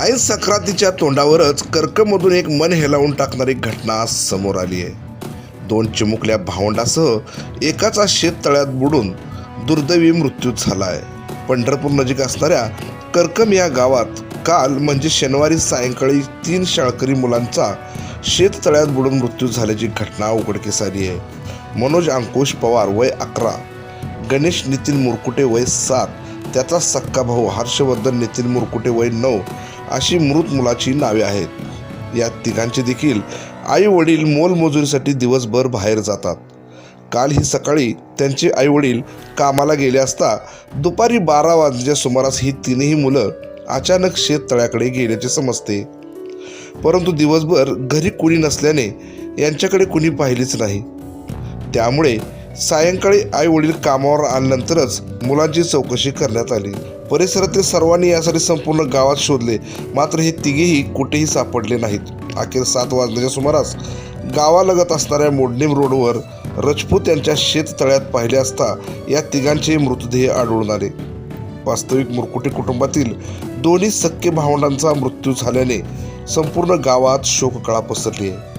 ऐन सक्रांतीच्या तोंडावरच कर्कमधून एक मन हेलावून टाकणारी घटना समोर आली आहे. दोन चिमुकल्या भावंडासह एकाचा शेततळ्यात बुडून दुर्दैवी मृत्यू झाला आहे. पंढरपूर नजीक असणाऱ्या कर्कम या गावात काल म्हणजे शनिवारी सायंकाळी तीन शाळकरी मुलांचा शेततळ्यात बुडून मृत्यू झाल्याची घटना उघडकीस आली आहे. मनोज अंकुश पवार वय अकरा. गणेश नितीन मुरकुटे वय सात. त्याचा सक्का भाऊ हर्षवर्धन नितीन मुरकुटे वय नऊ अशी मृत मुलाची नावे आहेत. या तिघांचे देखील आई वडील मोलमजुरीसाठी दिवसभर बाहेर जातात. काल ही सकाळी त्यांचे आई वडील कामाला गेले असता दुपारी बारा वाजण्याच्या सुमारास ही तीनही मुलं अचानक शेततळ्याकडे गेल्याचे समजते. परंतु दिवसभर घरी कुणी नसल्याने यांच्याकडे कुणी पाहिलेच नाही. त्यामुळे सायंकाळी आई वडील कामावर आल्यानंतरच मुलांची चौकशी करण्यात आली. परिसरातील सर्वांनी यासाठी संपूर्ण गावात शोधले. मात्र हे तिघेही कुठेही सापडले नाहीत. अखेर सात वाजण्याच्या सुमारास गावालगत असणाऱ्या मोडणीम रोडवर रजपूत यांच्या शेततळ्यात पाहिले असता या तिघांचे मृतदेह आढळून आले. वास्तविक मुरकुटे कुटुंबातील दोन्ही सख्खे भावंडांचा मृत्यू झाल्याने संपूर्ण गावात शोककळा पसरली आहे.